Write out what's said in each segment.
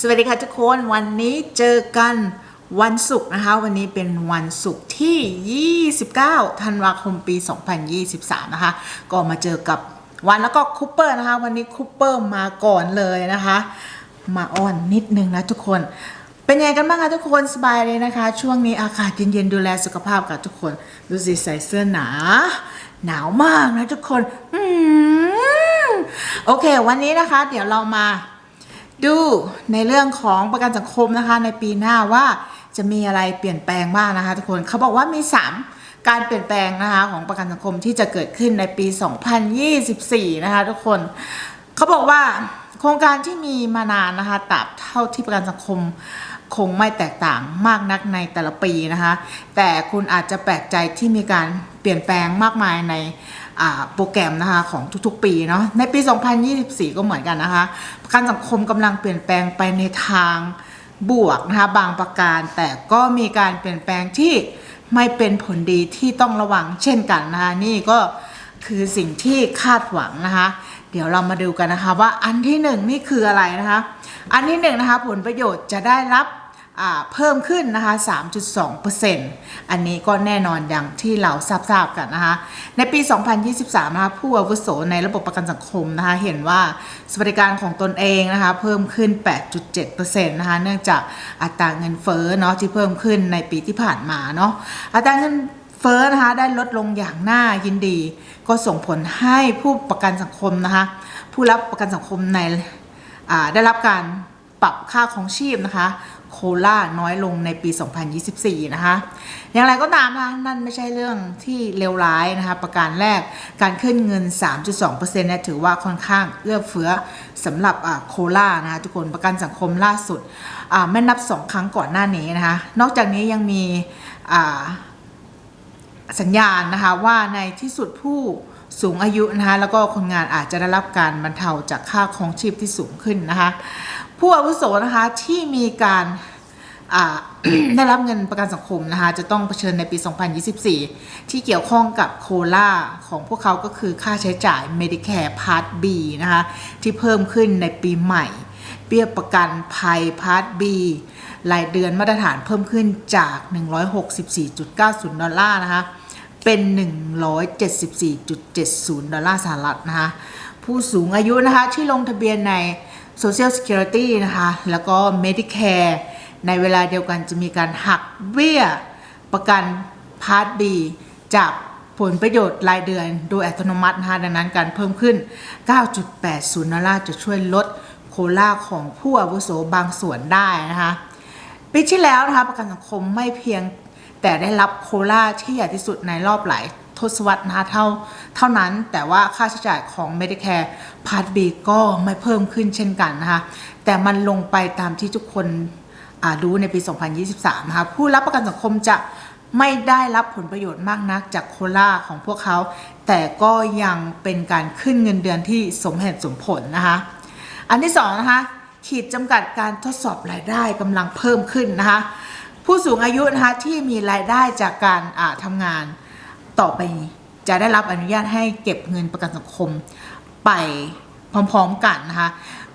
สวัสดีค่ะทุกคนวันนี้เจอกันวันศุกร์นะคะ วันนี้เป็นวันศุกร์ที่ 29 ธันวาคมปี 2023 นะคะ ก็มาเจอกับวันแล้วก็คูเปอร์นะคะ วันนี้คูเปอร์มาก่อนเลยนะคะ มาอ่อนนิดนึงนะทุกคน เป็นยังไงกันบ้างคะทุกคนสบายเลยนะคะ ช่วงนี้อากาศเย็นๆดูแลสุขภาพกับทุกคน ดูสิใส่เสื้อหนา หนาวมากนะทุกคนอโอเค วันนี้นะคะ เดี๋ยวเรามา ดูในเรื่องของประกันสังคมนะคะ ในปีหน้าว่าจะมีอะไรเปลี่ยนแปลงบ้างนะคะทุกคนเขาบอกว่ามี 3 การเปลี่ยนแปลงนะคะของประกันสังคมที่จะเกิดขึ้นในปี 2024 นะคะทุกคนเขาบอกว่าโครงการที่มีมานานนะคะตราบเท่าที่ประกันสังคมคงไม่แตกต่างมากนักในแต่ละปีนะคะ แต่คุณอาจจะแปลกใจที่มีการเปลี่ยนแปลงมากมายใน โปรแกรมนะคะของทุกๆ ปีเนาะในปี 2024 ก็เหมือนกันนะคะกันสังคมกำลังเปลี่ยนแปลงไปในทางบวกนะคะบางประการ แต่ก็มีการเปลี่ยนแปลงที่ไม่เป็นผลดีที่ต้องระวังเช่นกันนะคะนี่ก็คือสิ่งที่คาดหวังนะคะ เดี๋ยวเรามาดูกันนะคะว่าอันที่หนึ่งนี่คืออะไรนะคะ อันที่หนึ่งนะคะผลประโยชน์จะได้รับ เพิ่มขึ้นนะคะ 3.2%อันนี้ก็แน่นอนอย่างที่เราทราบๆกันนะคะ ในปี 2023 นะคะผู้อาวุโสในระบบประกันสังคมนะคะ เห็นว่าสวัสดิการของตนเองนะคะ เพิ่มขึ้น 8.7%นะคะ เนื่องจากอัตราเงินเฟ้อเนาะที่เพิ่มขึ้นในปีที่ผ่านมาเนาะ อัตราเงินเฟ้อนะคะได้ลดลงอย่างน่ายินดี ก็ส่งผลให้ผู้ประกันสังคมนะคะ ผู้รับประกันสังคมในได้รับการปรับค่าของชีพนะคะ โคล่าน้อยลงในปี 2024 นะคะ อย่างไรก็ตามนะคะนั่นไม่ใช่เรื่องที่เลวร้ายนะคะ ประการแรกการขึ้นเงิน 3.2%เนี่ยถือว่าค่อนข้างเอื้อเฟื้อสำหรับโคล่านะคะทุกคนประกันสังคมล่าสุดไม่นับ 2 ครั้งก่อนหน้านี้นะคะ นอกจากนี้ยังมีสัญญาณนะคะว่าในที่สุดผู้สูงอายุนะคะแล้วก็คนงานอาจจะได้รับการบรรเทาจากค่าครองชีพที่สูงขึ้นนะคะผู้อาวุโสนะคะที่มีการ ได้รับเงินประกันสังคมนะคะจะต้องเผชิญในปี 2024 ที่เกี่ยวข้องกับโคล่าของพวกเขาก็คือค่าใช้จ่าย Medicare Part B นะคะที่เพิ่มขึ้นในปีใหม่ เบี้ยประกันภัยพาร์ท B รายเดือนมาตรฐานเพิ่มขึ้นจาก 164.90 ดอลลาร์นะคะเป็น 174.70 ดอลลาร์สหรัฐนะคะผู้สูงอายุนะคะที่ลงทะเบียนใน Social Security นะคะแล้วก็ Medicare ในเวลาเดียวกันจะมีการหักเบี้ยประกันพาร์ท B จากผลประโยชน์รายเดือนโดยอัตโนมัตินะคะดังนั้นการเพิ่มขึ้น 9.80ดอลลาร์จะช่วยลดโคล่าของผู้อาวุโสบางส่วนได้นะคะปีที่แล้วนะคะประกันสังคมไม่เพียงแต่ได้รับโคล่าที่ใหญ่ที่สุดในรอบหลายทศวรรษนะคะเท่าเท่านั้นแต่ว่าค่าใช้จ่ายของ Medicare Part B ก็ไม่เพิ่มขึ้นเช่นกันนะคะแต่มันลงไปตามที่ทุกคน ดูในปี 2023นะคะผู้รับประกันสังคมจะไม่ได้รับผลประโยชน์มากนักจากโคล่าของพวกเขา แต่ก็ยังเป็นการขึ้นเงินเดือนที่สมเหตุสมผลนะคะอันที่สองนะคะขีดจำกัดการทดสอบรายได้กำลังเพิ่มขึ้นนะคะผู้สูงอายุนะคะที่มีรายได้จากการอ่าทำงานต่อไปจะได้รับอนุญาตให้เก็บเงินประกันสังคมไป พร้อมๆกันนะคะ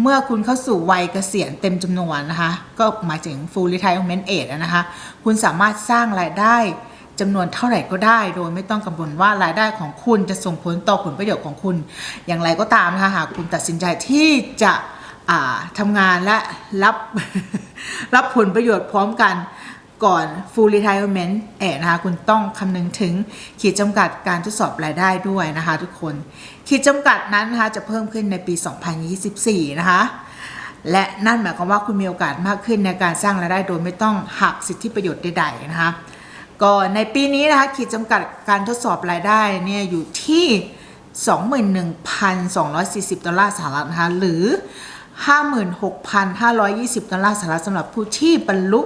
เมื่อคุณเข้าสู่วัยเกษียณเต็มจำนวนนะคะ ก็หมายถึง full retirement age นะคะ คุณสามารถสร้างรายได้จำนวนเท่าไหร่ก็ได้ โดยไม่ต้องกังวลว่ารายได้ของคุณจะส่งผลต่อผลประโยชน์ของคุณ อย่างไรก็ตามนะคะหากคุณตัดสินใจที่จะทำงานและรับรับผลประโยชน์พร้อมกัน ก่อน full retirement เอนะคะคุณต้องคำนึงถึงขีดจำกัดการทดสอบรายได้ด้วยนะคะทุกคน ขีดจำกัดนั้นนะคะจะเพิ่มขึ้นในปี 2024 นะคะและนั่นหมายความว่าคุณมีโอกาสมากขึ้นในการสร้างรายได้โดยไม่ต้องหักสิทธิประโยชน์ใดๆนะคะก็ในปีนี้นะคะขีดจำกัดการทดสอบรายได้เนี่ยอยู่ที่ 21,240 ดอลลาร์สหรัฐนะคะหรือ 56,520 ดอลลาร์สหรัฐสำหรับผู้ที่บรรลุ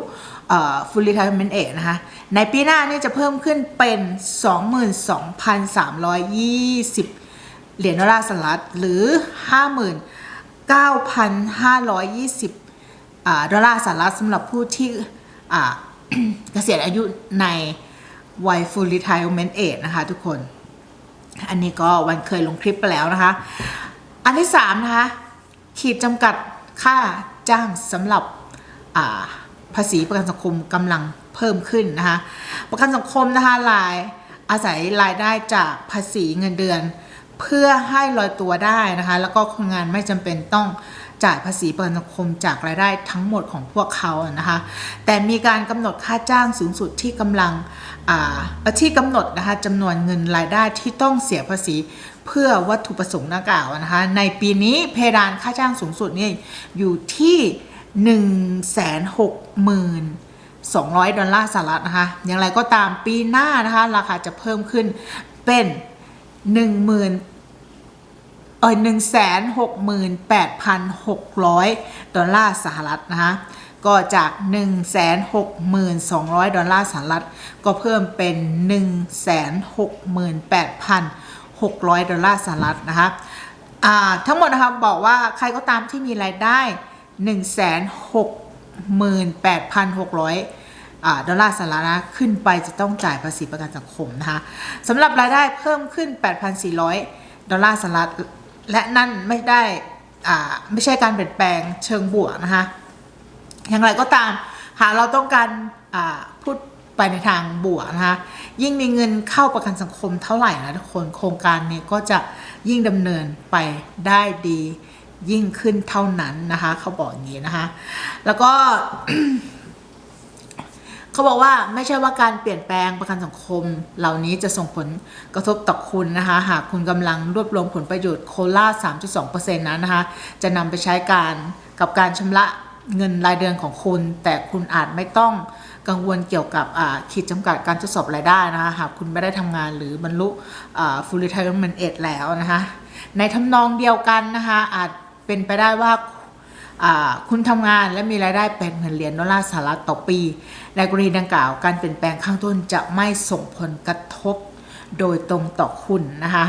เอ่อ full retirement age นะคะ ในปีหน้านี่จะเพิ่มขึ้นเป็น 22,320 เหรียญดอลลาร์สหรัฐหรือ 59,520 ดอลลาร์สหรัฐสำหรับผู้ที่เกษียณอายุในวัย full retirement age นะคะทุกคน อันนี้ก็วันเคยลงคลิปไปแล้วนะคะ อันที่สามนะคะ ขีดจำกัดค่าจ้างสำหรับอ่า ภาษีประกันสังคมกำลังเพิ่มขึ้นนะคะประกันสังคมนะคะรายอาศัยรายได้จากภาษีเงินเดือน เพื่อให้ลอยตัวได้นะคะแล้วก็คนงานไม่จำเป็นต้องจ่ายภาษีประกันสังคมจากรายได้ทั้งหมดของพวกเขานะคะแต่มีการกำหนดค่าจ้างสูงสุดที่กำลังอาที่กำหนดนะคะจำนวนเงินรายได้ที่ต้องเสียภาษีเพื่อวัตถุประสงค์ดังกล่าวนะคะในปีนี้เพดานค่าจ้างสูงสุดนี่อยู่ที่ 1,600,200 ดอลลาร์สหรัฐนะคะ อย่างไรก็ตามปีหน้านะคะ ราคาจะเพิ่มขึ้นเป็น 10,000เออ168,600 ดอลลาร์สหรัฐนะคะก็จาก 162,200 ดอลลาร์สหรัฐ ก็เพิ่มเป็น 168,600 ดอลลาร์สหรัฐนะคะอ่าทั้งหมดนะคะบอกว่าใครก็ตามที่มีรายได้ 168,600อ่าดอลลาร์สหรัฐนะขึ้นไปจะต้องจ่ายภาษีประกันสังคมนะคะสำหรับรายได้เพิ่มขึ้น 8,400 ดอลลาร์สหรัฐและนั่นไม่ได้ไม่ใช่การเปลี่ยนแปลงเชิงบวกนะคะอย่างไรก็ตามหากเราต้องการพูดไปในทางบวกนะคะยิ่งมีเงินเข้าประกันสังคมเท่าไหร่นะทุกคนโครงการนี้ก็จะยิ่งดำเนินไปได้ดี ยิ่งขึ้นเท่านั้นนะคะเขาบอกอย่างนี้นะคะ แล้วก็เขาบอกว่าไม่ใช่ว่าการเปลี่ยนแปลงประกันสังคม เหล่านี้จะส่งผลกระทบต่อคุณนะคะ หากคุณกำลังรวบรวมผลประโยชน์โคล่า3.2%นั้นนะคะ จะนำไปใช้การกับการชำระเงินรายเดือนของคุณ แต่คุณอาจไม่ต้องกังวลเกี่ยวกับขีดจำกัดการทดสอบรายได้นะคะหากคุณไม่ได้ทำงานหรือบรรลุ full retirement age แล้วนะคะ ในทำนองเดียวกันนะคะอาจ เป็นไปได้ว่าคุณทำงานและมีรายได้เป็นเงินเหรียญดอลลาร์สหรัฐต่อปี ในกรณีดังกล่าวการเปลี่ยนแปลงข้างต้นจะไม่ส่งผลกระทบโดยตรงต่อคุณนะคะ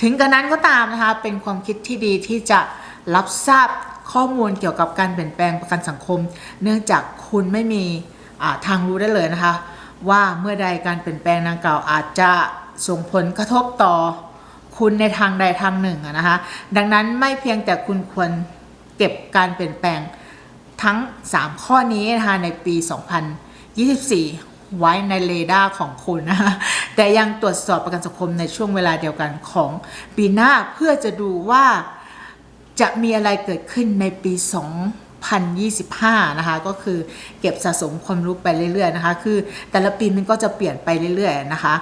ถึงกระนั้นก็ตามนะคะ เป็นความคิดที่ดีที่จะรับทราบข้อมูลเกี่ยวกับการเปลี่ยนแปลงประกันสังคม เนื่องจากคุณไม่มีทางรู้ได้เลยนะคะ ว่าเมื่อใดการเปลี่ยนแปลงดังกล่าวอาจจะส่งผลกระทบต่อ คุณในทางใดทางหนึ่งนะคะ ดังนั้นไม่เพียงแต่คุณควรเก็บการเปลี่ยนแปลงทั้ง 3 ข้อนี้นะคะในปี 2024 ไว้ในเรดาร์ของคุณนะคะแต่ยังตรวจสอบประกันสังคมในช่วงเวลาเดียวกันของปีหน้าเพื่อจะดูว่าจะมีอะไรเกิดขึ้นในปี2025 นะคะ ก็คือเก็บสะสมความรู้ไปเรื่อย ๆ นะคะ คือแต่ละปีมันก็จะเปลี่ยนไปเรื่อย ๆ นะคะ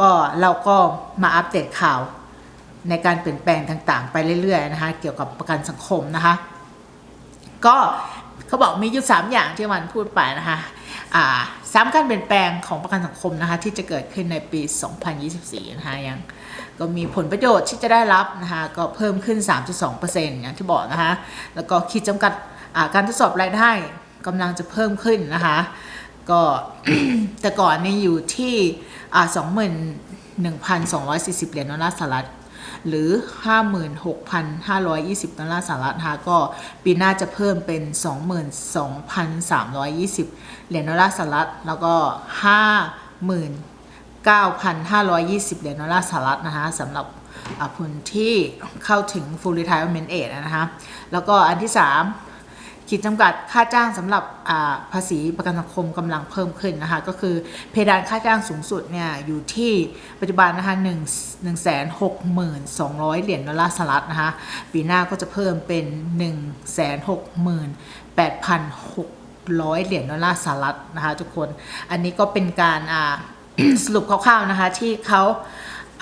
ก็เราก็มาอัปเดตข่าว ในการเปลี่ยนแปลงต่างๆ ไปเรื่อยๆนะคะเกี่ยวกับประกันสังคมนะคะก็เขาบอกมีอยู่สามอย่างที่มันพูดไปนะคะสามการเปลี่ยนแปลงของประกันสังคมนะคะที่จะเกิดขึ้นในปี 2024 นะคะยังก็มีผลประโยชน์ที่จะได้รับนะคะก็เพิ่มขึ้น 3.2%อย่างที่บอกนะคะแล้วก็ขีดจำกัดการทดสอบรายได้กำลังจะเพิ่มขึ้นนะคะก็แต่ก่อนนี่อยู่ที่อ่า21,240 เหรียญดอลลาร์สหรัฐ หรือ 56,520 ดอลลาร์สหรัฐนะคะก็ปีหน้าจะเพิ่มเป็น 22,320 เหรียญดอลลาร์สหรัฐ แล้วก็ 59,520 เหรียญดอลลาร์สหรัฐนะคะสำหรับอ่าคนที่เข้าถึง full retirement age นะคะ แล้วก็อันที่ 3 ขีดจำกัดค่าจ้างสำหรับภาษีประกันสังคมกำลังเพิ่มขึ้นนะคะ ก็คือเพดานค่าจ้างสูงสุดเนี่ยอยู่ที่ปัจจุบันนะคะ1 1 6 2 0 0เหรียญดอลลาร์สหรัฐนะคะ ปีหน้าก็จะเพิ่มเป็น1 6 8 6 0 0เหรียญดอลลาร์สหรัฐนะคะทุกคน อันนี้ก็เป็นการสรุปคร่าวๆนะคะที่เขา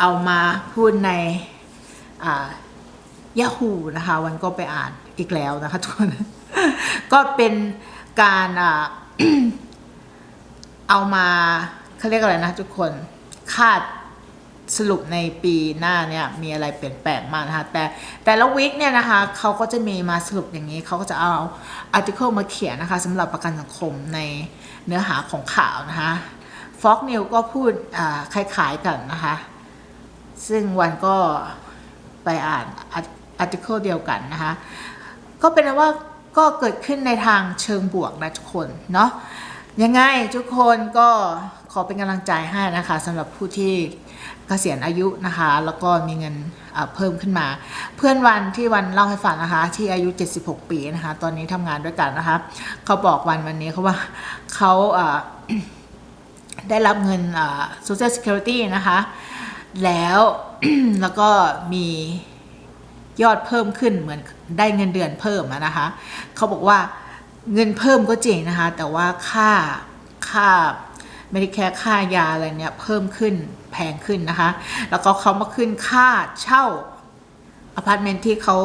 เอามาพูดในอ่า Yahoo นะคะวันก็ไปอ่านอีกแล้วนะคะทุกคน ก็เป็นการเอามาเขาเรียกอะไรนะทุกคนคาดสรุปในปีหน้าเนี่ยมีอะไรเปลี่ยนแปลงมากนะคะแต่แต่ละวิกเนี่ยนะคะเขาก็จะมีมาสรุปอย่างนี้เขาก็จะเอาอาร์ติเคิลมาเขียนนะคะสำหรับประกันสังคมในเนื้อหาของข่าวนะคะฟ็อกนิวก็พูดคล้ายๆกันนะคะ ซึ่งวันก็ไปอ่านอาร์ติเคิลเดียวกันนะคะ ก็เป็นว่า ก็เกิดขึ้นในทางเชิงบวกนะทุกคนเนาะยังไงทุกคนก็ขอเป็นกำลังใจให้นะคะสำหรับผู้ที่กกษียณอายุนะคะ แล้วก็มีเงินเพิ่มขึ้นมา เพื่อนวันที่วันเล่าให้ฟังนะคะ ที่อายุ 76 ปีนะคะ ตอนนี้ทำงานด้วยกันนะคะเขาบอกวันวันนี้เขาว่าเขาได้รับเงิน Social Security นะคะ แล้วแล้วก็มี ยอดเพิ่มขึ้นเหมือนได้เงินเดือนเพิ่มนะคะเขาบอกว่าเงินเพิ่มก็จริงนะคะ แต่ว่าค่าค่า m e d i c a r e ค่ายาอะไรเนี่ยเพิ่มขึ้นแพงขึ้นนะคะ แล้วก็เขามาขึ้นค่าเช่าอพาร์ตเมนต์ที่เขา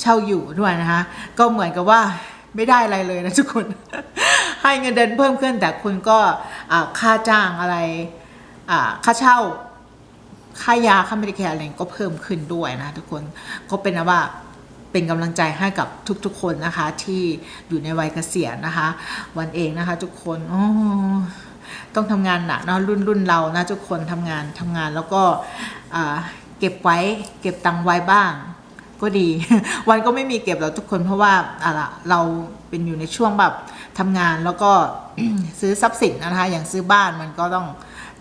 เช่าอยู่ด้วยนะคะ ก็เหมือนกับว่าไม่ได้อะไรเลยนะทุกคน ให้เงินเดือนเพิ่มขึ้นแต่คุณก็ค่าจ้างอะไรค่าเช่า ค่ายาค่าเมดิแคร์อะไรก็เพิ่มขึ้นด้วยนะทุกคนก็เป็นว่าเป็นกำลังใจให้กับทุกๆคนนะคะ ที่อยู่ในวัยเกษียณนะคะ วันเองนะคะ ทุกคนโอ้ต้องทำงานหนักเนาะรุ่นรุ่นเรานะทุกคนทำงานทำงานแล้วก็เก็บไว้ เก็บตังไว้บ้างก็ดี วันก็ไม่มีเก็บแล้วทุกคนเพราะว่าอะไรเราเป็นอยู่ในช่วงแบบทำงานแล้วก็ซื้อทรัพย์สินนะคะ อย่างซื้อบ้านมันก็ต้อง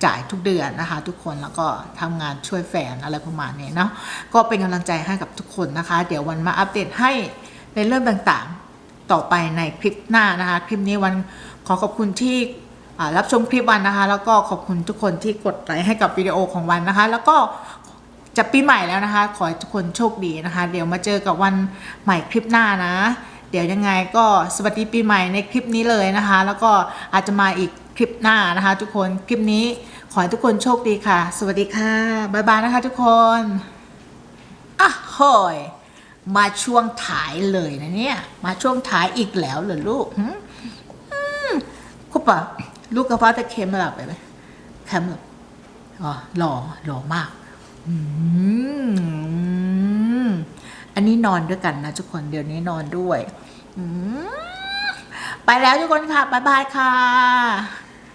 จ่ายทุกเดือนนะคะ ทุกคนแล้วก็ทำงานช่วยแฟนอะไรประมาณนี้เนาะก็เป็นกำลังใจให้กับทุกคนนะคะ เดี๋ยววันมาอัปเดตให้ในเรื่องต่างๆต่อไปในคลิปหน้านะคะ คลิปนี้วันขอขอบคุณที่รับชมคลิปวันนะคะ แล้วก็ขอบคุณทุกคนที่กดไลค์ให้กับวิดีโอของวันนะคะ แล้วก็จะปีใหม่แล้วนะคะ ขอให้ทุกคนโชคดีนะคะ เดี๋ยวมาเจอกับวันใหม่คลิปหน้านะ เดี๋ยวยังไงก็สวัสดีปีใหม่ในคลิปนี้เลยนะคะ แล้วก็อาจจะมาอีก คลิปหน้านะคะ ทุกคน คลิปนี้ขอให้ทุกคนโชคดีค่ะ สวัสดีค่ะ บ๊ายบายนะคะทุกคนอะโหยมาช่วงถ่ายเลยนะเนี่ย มาช่วงถ่ายอีกแล้วเหรอลูกอืมคุปปะลูกกระเพาะตะเค็มหลับไปไหมแคมหลับอ๋อหล่อหล่อมากอืมอันนี้นอนด้วยกันนะทุกคนเดี๋ยวนี้นอนด้วย อืมไปแล้วทุกคนค่ะ บ๊ายบายค่ะ